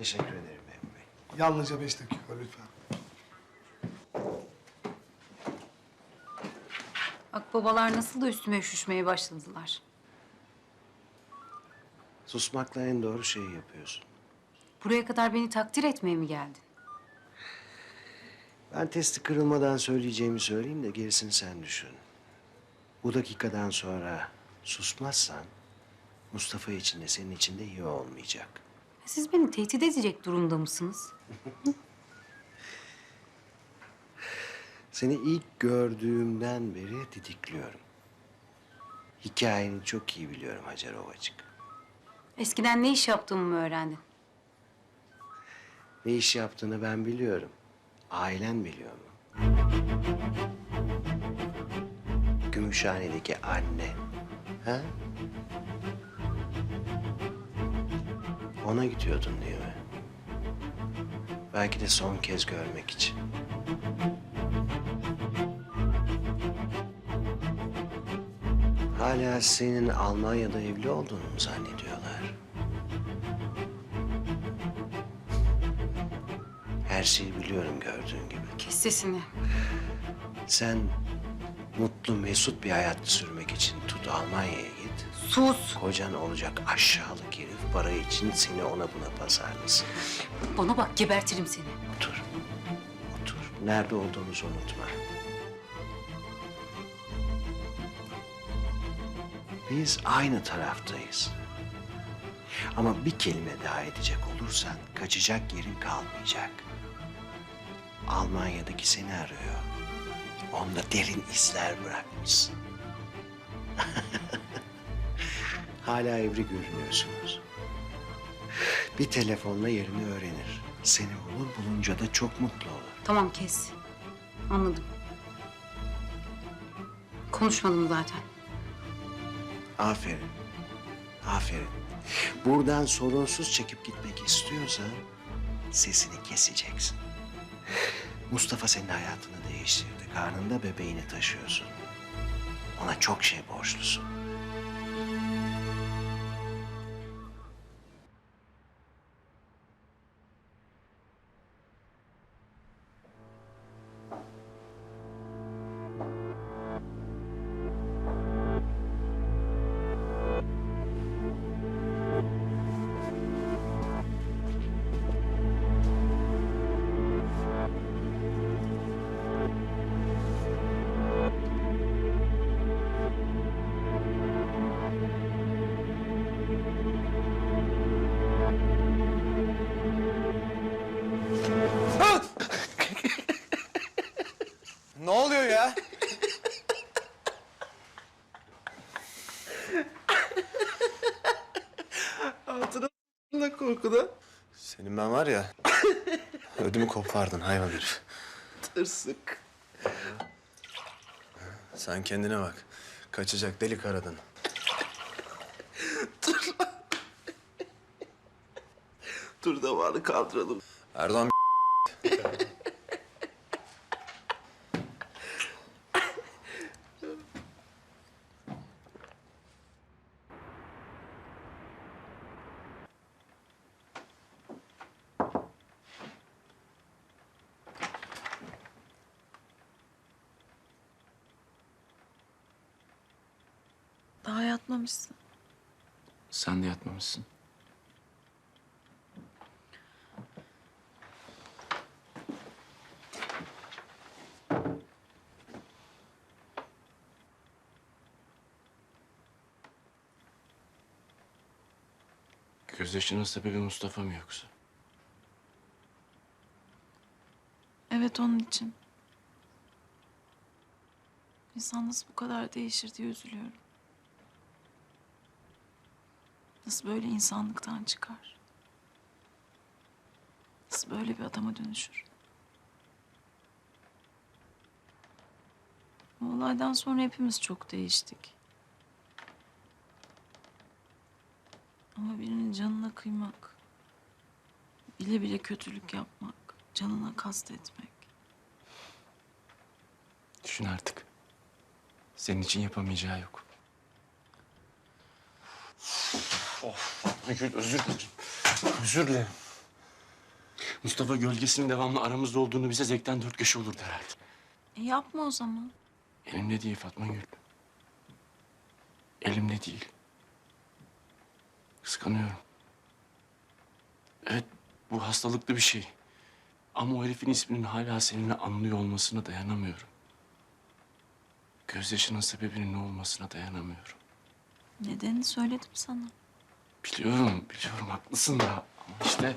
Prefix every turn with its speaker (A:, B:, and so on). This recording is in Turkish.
A: Teşekkür ederim memur bey.
B: Yalnızca beş dakika lütfen.
C: Akbabalar nasıl da üstüme üşüşmeye başladılar.
A: Susmakla en doğru şeyi yapıyorsun.
C: Buraya kadar beni takdir etmeye mi geldin?
A: Ben testi kırılmadan söyleyeceğimi söyleyeyim de gerisini sen düşün. Bu dakikadan sonra susmazsan Mustafa için de senin için de iyi olmayacak.
C: Siz beni tehdit edecek durumda mısınız?
A: Seni ilk gördüğümden beri didikliyorum. Hikayeni çok iyi biliyorum Hacer Ovacık.
C: Eskiden ne iş yaptığımı mı öğrendin?
A: Ne iş yaptığını ben biliyorum. Ailen biliyor mu? Gümüşhane'deki anne. Ha? Ona gidiyordun değil mi? Belki de son kez görmek için. Hala senin Almanya'da evli olduğunu mu zannediyorlar? Her şeyi biliyorum gördüğün gibi.
C: Kes sesini.
A: Sen mutlu mesut bir hayat sürmek için tut Almanya'ya git.
C: Sus!
A: Kocan olacak aşağılık herif para için seni ona buna pazarlasın.
C: Bana bak gebertirim seni.
A: Otur. Otur. Nerede olduğumuzu unutma. Biz aynı taraftayız. Ama bir kelime daha edecek olursan kaçacak yerin kalmayacak. Almanya'daki seni arıyor. Onda derin izler bırakmışsın. Hala evli görünüyorsunuz. Bir telefonla yerini öğrenir. Seni bulur bulunca da çok mutlu olur.
C: Tamam kes. Anladım. Konuşmadım zaten.
A: Aferin. Aferin. Buradan sorunsuz çekip gitmek istiyorsan sesini keseceksin. Mustafa senin hayatını değiştirdi. Karnında bebeğini taşıyorsun. Ona çok şey borçlusun.
D: Ne oluyor ya?
B: Ne korkuda?
D: Senin ben var ya. ödümü kopardın hayvan herif.
B: Tırsık.
D: Sen kendine bak. Kaçacak delik aradın.
B: Dur damarı kaldıralım.
D: Erdoğan
E: yatmamışsın.
F: Sen de yatmamışsın. Gözyaşının sebebi Mustafa mı yoksa?
E: Evet onun için. İnsan nasıl bu kadar değişir diye üzülüyorum. Nasıl böyle insanlıktan çıkar? Nasıl böyle bir adama dönüşür? O olaydan sonra hepimiz çok değiştik. Ama birinin canına kıymak, bile bile kötülük yapmak, canına kastetmek.
F: Düşün artık. Senin için yapamayacağı yok.
D: Özür dilerim. Özür dilerim.
F: Mustafa gölgesinin devamlı aramızda olduğunu bize zevkten dört köşe olurdu herhalde.
E: E yapma o zaman.
F: Elimde değil Fatma Gül. Elimde değil. Kıskanıyorum. Evet bu hastalıklı bir şey. Ama o herifin isminin hala seninle anlıyor olmasına dayanamıyorum. Gözyaşının sebebinin ne olmasına dayanamıyorum.
E: Nedenini söyledim sana.
F: Biliyorum, biliyorum haklısın da. Ama işte...